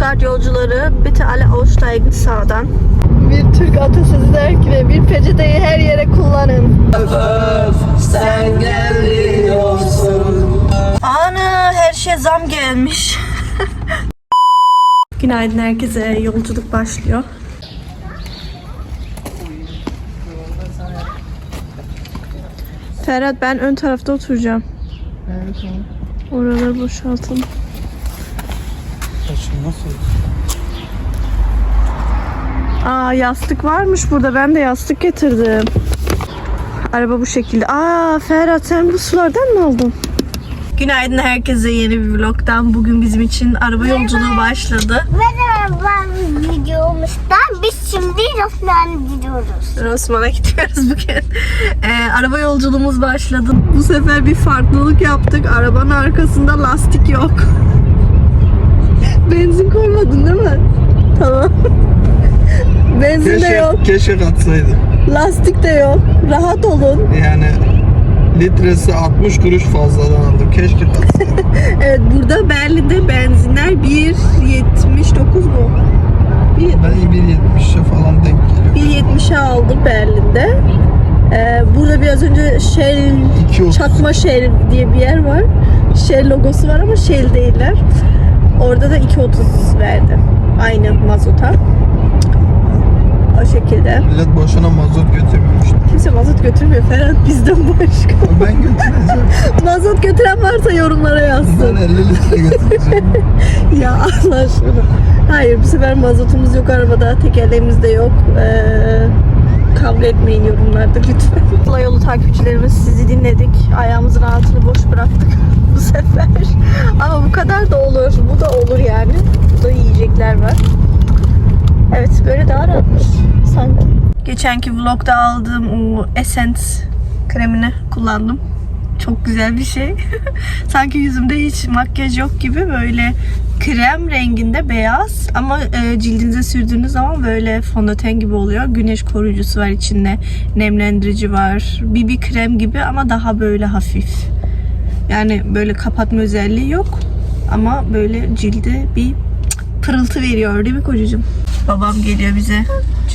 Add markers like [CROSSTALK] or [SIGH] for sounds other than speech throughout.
Stuttgart yolcuları bitte alle aussteigen sağdan. Bir Türk atasözü der ki bir peçeteyi her yere kullanın. Sen geliyorsun. Ana her şey zam gelmiş. [LAUGHS] Günaydın herkese. Yolculuk başlıyor. Ferhat ben ön tarafta oturacağım. Oraları boşaltalım. Saçım nasıl? Aa yastık varmış burada. Ben de yastık getirdim. Araba bu şekilde. Aa Ferhat sen bu sulardan mı aldın? Günaydın herkese yeni bir vlogdan. Bugün bizim için araba yolculuğu başladı. Merhaba videomuzdan biz şimdi Rosman'a gidiyoruz. Osman'a gidiyoruz bugün. Ee, araba yolculuğumuz başladı. Bu sefer bir farklılık yaptık. Arabanın arkasında lastik yok. Benzin koymadın değil mi? Tamam. [LAUGHS] Benzin de Keşke, yok. keşke katsaydı. Lastik de yok. Rahat olun. Yani litresi 60 kuruş fazladan aldım. Keşke katsaydı. [LAUGHS] Evet burada Berlin'de benzinler 1.79 mu? Bir- ben 1.70'e falan denk geliyor. 1.70'e aldım Berlin'de. Ee, burada biraz önce Shell, 2.30. Çakma Shell diye bir yer var. Shell logosu var ama Shell değiller. Orada da 2.30 verdi. Aynı mazota. O şekilde. Millet boşuna mazot götürmüyormuş. Kimse mazot götürmüyor Ferhat bizden başka. Ben götüreceğim. [LAUGHS] mazot götüren varsa yorumlara yazsın. ben 50 litre götüreceğim. [LAUGHS] Ya Allah aşkına. Hayır bu sefer mazotumuz yok arabada. Tekerleğimiz de yok. Ee, kavga etmeyin yorumlarda lütfen. [LAUGHS] Sıla yolu takipçilerimiz sizi dinledik. Ayağımızın altını boş bıraktık [LAUGHS] bu sefer. Ama bu kadar da olur. Bu da olur yani. Burada yiyecekler var. Evet böyle daha rahatmış sanki. Geçenki vlogda aldığım o Essence kremini kullandım. Çok güzel bir şey. [LAUGHS] Sanki yüzümde hiç makyaj yok gibi böyle krem renginde beyaz ama e, cildinize sürdüğünüz zaman böyle fondöten gibi oluyor. Güneş koruyucusu var içinde. Nemlendirici var. BB krem gibi ama daha böyle hafif. Yani böyle kapatma özelliği yok. Ama böyle cilde bir pırıltı veriyor değil mi kocacığım? Babam geliyor bize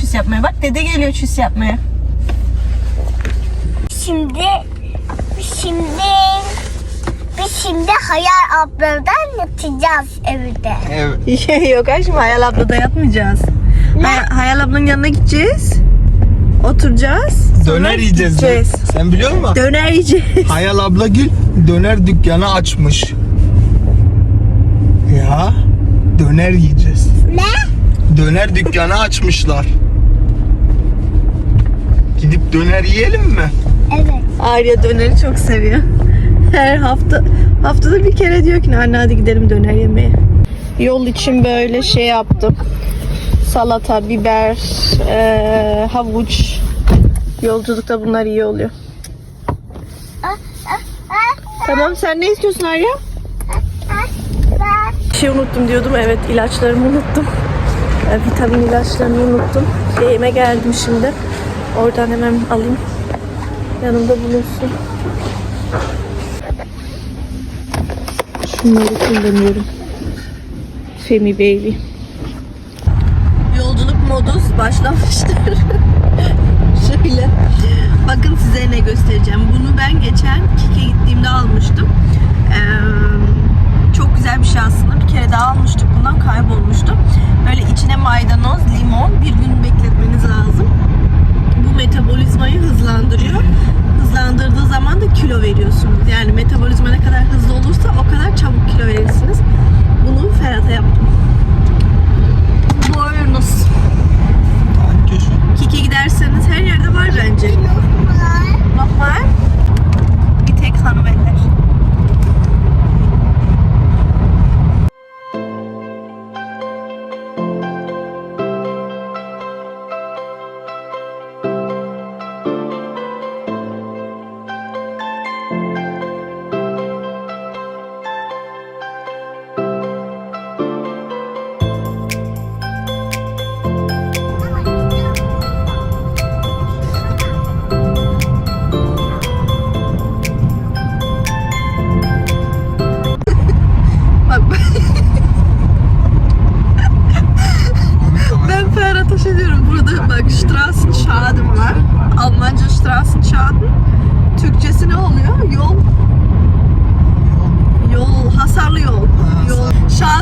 çüs yapmaya. Bak dede geliyor çüs yapmaya. Şimdi şimdi biz şimdi Hayal abladan yatacağız evde. Evet. [LAUGHS] Yok aşkım Hayal ablada yatmayacağız. Hay- Hayal ablanın yanına gideceğiz. Oturacağız. sonra Döner yiyeceğiz. gideceğiz. Sen biliyor musun? Döner yiyeceğiz. Hayal abla gül döner dükkanı açmış. Ya döner yiyeceğiz. Ne? Döner dükkanı açmışlar. Gidip döner yiyelim mi? Arya döneri çok seviyor. Her hafta haftada bir kere diyor ki anne hadi gidelim döner yemeye. Yol için böyle şey yaptım. Salata, biber, eee, havuç. Yolculukta bunlar iyi oluyor. Tamam sen ne istiyorsun Arya? Bir şey unuttum diyordum. Evet ilaçlarımı unuttum. E, vitamin ilaçlarını unuttum. Şeyime geldim şimdi. Oradan hemen alayım. Yanımda bulunsun. Şunları kullanıyorum. Femi Baby. Yolculuk modus başlamıştır. [LAUGHS] Şöyle. Bakın size ne göstereceğim. Bunu ben geçen Kik'e gittiğimde almıştım. Ee, çok güzel bir şey aslında. Bir kere daha almıştık bundan kaybolmuştu. Böyle içine maydanoz, limon bir gün bekletmeniz lazım. Metabolizmayı hızlandırıyor. Hızlandırdığı zaman da kilo veriyorsunuz. Yani metabolizma ne kadar hızlı olursa o kadar çabuk kilo verirsiniz. Bunu Ferhat'a yaptım.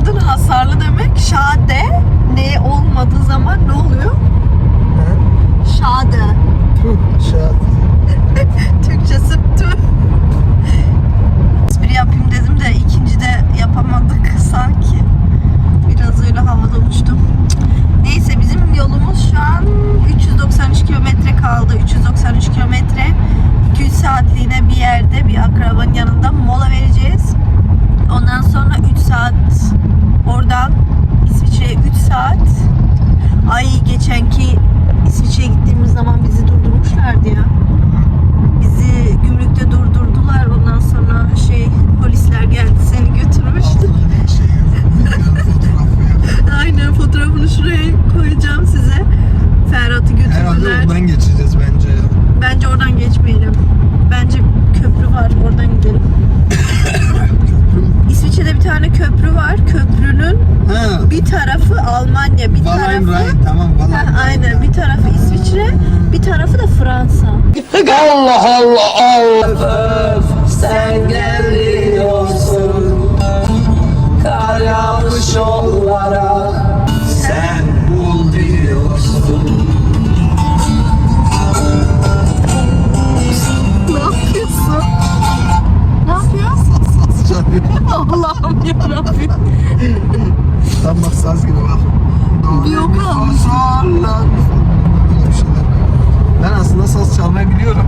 Yol. Şadın hasarlı demek. Şade ne olmadığı zaman ne oluyor? Ha? Şade. Tüh, şahit. [LAUGHS] Türkçesi tüh. Espri yapayım dedim de ikincide yapamadık [LAUGHS] sanki. Biraz öyle havada uçtum. Neyse bizim yolumuz şu an 393 kilometre kaldı. 393 kilometre. 2 saatliğine bir yerde bir akrabanın yanında mola vereceğiz. Ondan sonra 3 saat oradan İsviçre'ye 3 saat. Ay geçenki İsviçre'ye gittiğimiz zaman bizi durdurmuşlardı ya. Bizi gümrükte durdurdular. Ondan sonra şey polisler geldi seni götürmüştü. Altına bir şey yazıyor. Bir fotoğrafı ya. Aynen fotoğrafını şuraya koyacağım size. Ferhat'ı Herhalde götürdüler. oradan geçeceğiz bence ya. Bence oradan geçmeyelim. Bence köprü var. Oradan gidelim. İsviçre'de bir tane köprü var. Köprünün Ha. bir tarafı Almanya, bir Valheim tarafı Rhein tamam Ha, Valheim Rhein. aynen bir tarafı İsviçre, bir tarafı da Fransa. Allah Allah Allah. Sen geliyorsun Kar yağmış yollara Allah'ım yarabbim. Tam bak saz gibi bak. Yok. Ben aslında saz çalmayı biliyorum.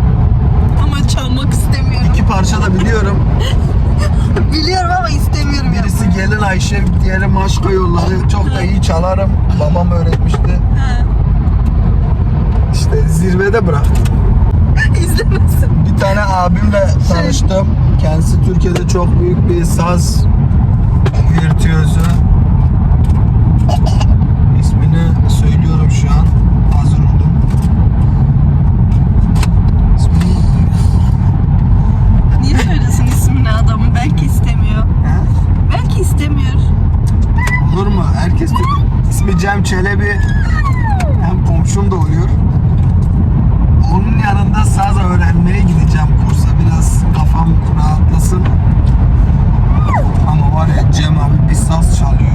Ama çalmak istemiyorum. İki parça da biliyorum. [LAUGHS] Biliyorum ama istemiyorum. Birisi Gelin Ayşe, diğeri Maşka Yolları. Çok da iyi çalarım. Babam öğretmişti. İşte zirvede bıraktım. Tane abimle tanıştım. Kendisi Türkiye'de çok büyük bir saz virtüözü. İsmini söylüyorum şu an. Hazır oldum. Niye söylesin ismini adamın? Belki istemiyor. Ha? Belki istemiyor. Olur mu? Herkes ismi Cem Çelebi. Hem komşum da oluyor. Onun yanında saz öğrenmeye gideceğim kursa. Biraz kafam rahatlasın. Ama var ya Cem abi bir saz çalıyor.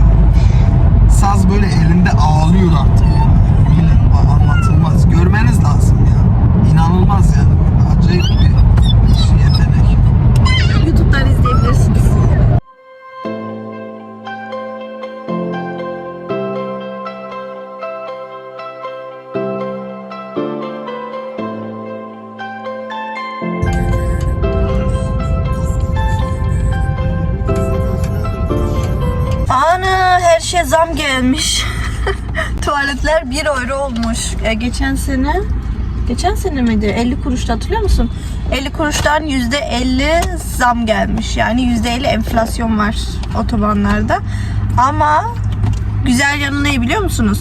Saz böyle elinde ağlıyor artık. ya. Öyle anlatılmaz. Görmeniz lazım ya. İnanılmaz yani. Acayip bir şey, yetenek. YouTube'dan izleyebilirsiniz. Şey zam gelmiş. [LAUGHS] Tuvaletler 1 euro olmuş. E, geçen sene Geçen sene miydi? 50 kuruştu hatırlıyor musun? 50 kuruştan %50 zam gelmiş. Yani %50 enflasyon var otobanlarda. Ama güzel yanı ne biliyor musunuz?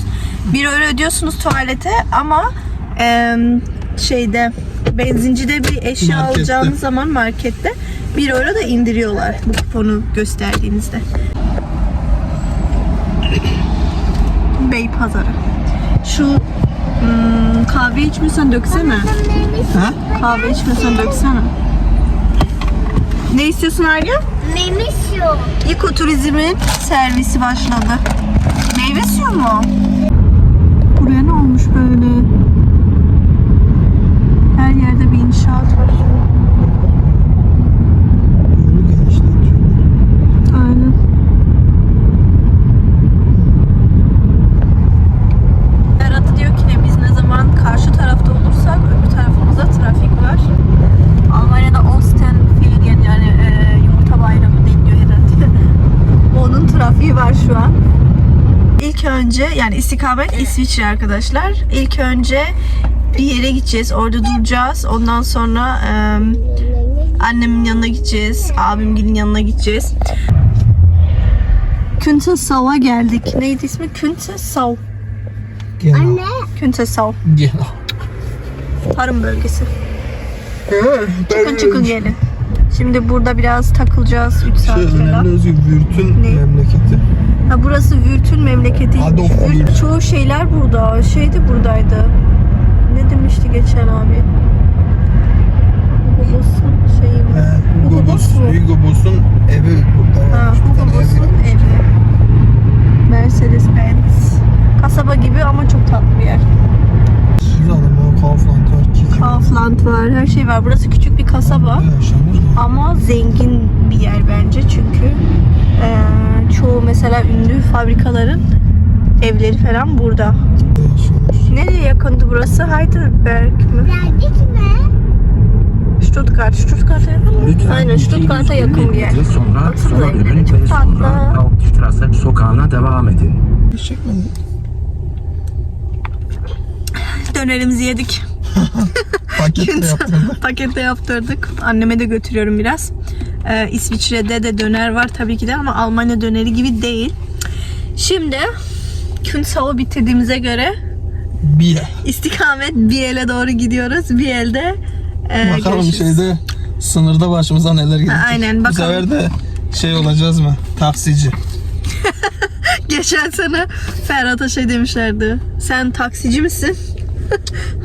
1 euro ödüyorsunuz tuvalete ama e, şeyde benzincide bir eşya Markette. alacağınız zaman markette 1 euro da indiriyorlar bu kuponu gösterdiğinizde. Bey pazarı. Şu hmm, kahve içmiyorsan döksene. Ha? Kahve içmiyorsan döksene. Ne istiyorsun Arya? Memiş yok. Ekoturizmin servisi başladı. Meyve suyu mu? Buraya ne olmuş böyle? Her yerde bir inşaat var. Yolu genişletiyor. Aynen. Berat diyor ki ne biz ne zaman karşı tarafta olursak öbür tarafımızda trafik var. Almanya'da Ostenferien yani e, yumurta bayramı deniliyor herhalde. Onun trafiği var şu an. İlk önce yani istikamet İsviçre arkadaşlar. İlk önce bir yere gideceğiz. Orada duracağız. Ondan sonra e, annemin yanına gideceğiz. Abimgilin yanına gideceğiz. Künzelsau'a geldik. Neydi ismi? Künzelsau. Genau. Künzelsau. Genau. Tarım bölgesi. Çıkın çıkın gelin. Şimdi burada biraz takılacağız 3 saat Şey falan. önemli özgür Vürt'ün Ne? memleketi. Ha, burası Vürt'ün memleketi. Vürt- çoğu şeyler burada. Şey de buradaydı. Ne demişti geçen abi? Hugo Boss'un şeyi mi? Hugo Boss? Hugo Boss'un evi burada Ha, Hugo tane evi. Boss'un evi. Mercedes Benz. Kasaba gibi ama çok tatlı bir yer. Kaufland var. Kaufland var, her şey var. Burası küçük bir kasaba. Ama zengin bir yer bence çünkü eee, çoğu mesela ünlü fabrikaların evleri falan burada. Nereye yakındı burası? Heidelberg mi? Geldik mi? Stuttgart. Stuttgart'a yakın mı? Lütfen Aynen Stuttgart'a 220 yakın bir yer. Sonra Hatırlayın, sola dönün ve sonra. Hauptstrasse sokağına devam edin. Dönerimizi yedik. [LAUGHS] Paket de yaptım. Pakette yaptırdık. Anneme de götürüyorum biraz. Ee, İsviçre'de de döner var tabii ki de ama Almanya döneri gibi değil. Şimdi Künsav'ı bitirdiğimize göre Bir. istikamet Biel'e doğru gidiyoruz. Biel'de e, Bakalım görüşürüz. şeyde sınırda başımıza neler gelecek. Ha, aynen, Bu bakalım. sefer de şey olacağız mı? Taksici. [LAUGHS] Geçen sene Ferhat'a şey demişlerdi. Sen taksici misin?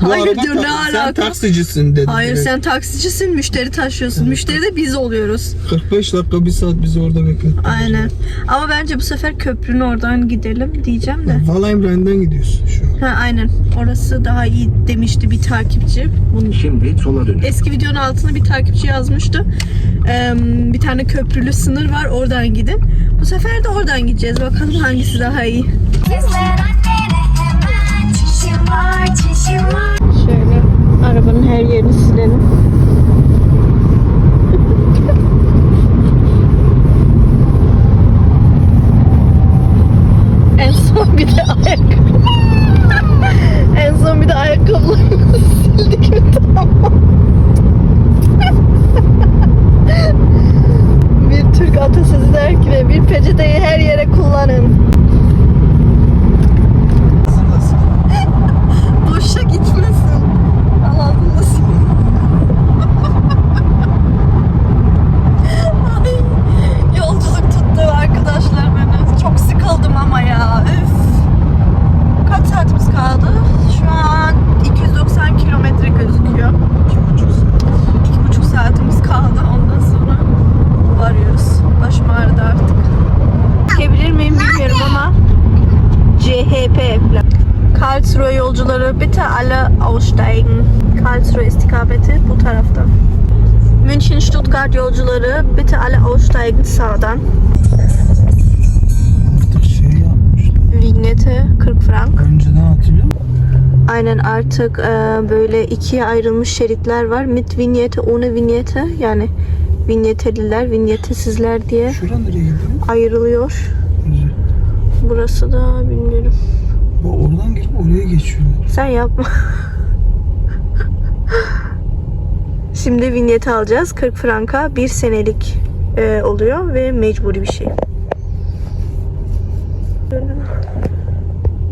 Bu Hayır arada diyor ne ta- Sen alaka? taksicisin dedi. Hayır direkt. sen taksicisin, müşteri taşıyorsun. Müşteri de biz oluyoruz. 45 dakika bir saat bizi orada bekletti. Aynen. Ama bence bu sefer köprünün oradan gidelim diyeceğim de. Valheimrhein gidiyorsun şu an. Ha aynen. Orası daha iyi demişti bir takipçi. Bunun Şimdi sola dönün. eski videonun altına bir takipçi yazmıştı. Ee, bir tane köprülü sınır var oradan gidin. Bu sefer de oradan gideceğiz. Bakalım hangisi daha iyi. Şöyle arabanın her yerini silelim. en son bir de ayakkabı. en son bir de ayakkabılarımızı sildik mi tamam. bir Türk atasözü der ki bir peçeteyi her yere kullanın. Boşa gitmesin. Allah'ım Ay, Yolculuk tuttu arkadaşlar beni. Çok sıkıldım ama ya. Üf. Kaç saatimiz kaldı? Şu an 290 kilometre gözüküyor. İki buçuk saatimiz kaldı. Ondan sonra varıyoruz. Başım ağrıdı artık. Çekebilir miyim bilmiyorum ama Falan. Karlsruhe yolcuları bitte alle aussteigen. Karlsruhe istikameti bu tarafta. München Stuttgart yolcuları bitte alle aussteigen sağdan. Artık şey yapmışlar. Vignette 40 frank. Önceden hatırlıyor musun? Aynen artık e, böyle ikiye ayrılmış şeritler var. Mit vignette, ohne vignette yani vigneteliler, vignetesizler diye ayrılıyor. Burası da bilmiyorum. Bak oradan gelip oraya geçiyorlar. Sen yapma. Şimdi vinyeti alacağız. 40 franka bir senelik e, oluyor ve mecburi bir şey.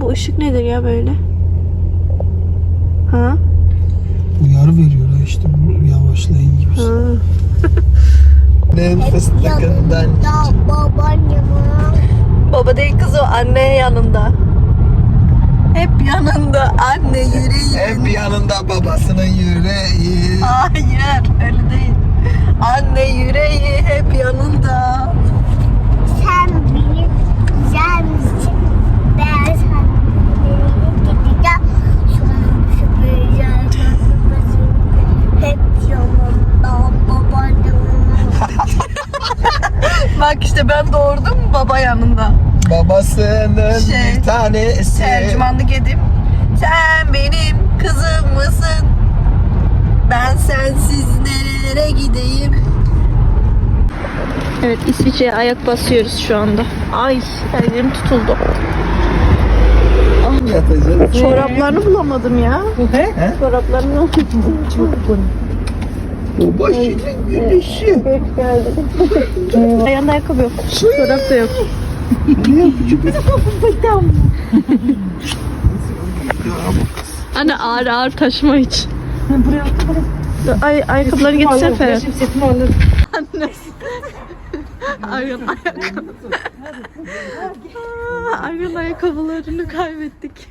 Bu ışık nedir ya böyle? Ha? Uyarı veriyorlar işte bu yavaşlayın gibi. ha. [LAUGHS] Ben Yanında babaannemi. Baba değil kız o anne yanında. Hep yanında anne yüreği. Hep yanında babasının yüreği. Hayır öyle değil. Anne yüreği hep yanında. Sen beni güzel misin? Ben seni gideceğim. Hep yanımda babaannem. [LAUGHS] Bak işte ben doğurdum baba yanında. Babasının Şey, bir tanesi. Tercümanlık edip sen benim kızım mısın? Ben sensiz nerelere gideyim? Evet İsviçre'ye ayak basıyoruz şu anda. Ay her yerim tutuldu. Yatacağız. Çoraplarını bulamadım ya. He? Çoraplarını Baba şirin güneşi. Ayağında ayakkabı yok. Çorap da yok. Anne ağır ağır taşıma hiç. Ay, ayakkabıları getirsene Ferhat. Anne. Aryan ayakkabı. Aryan ayakkabılarını kaybettik.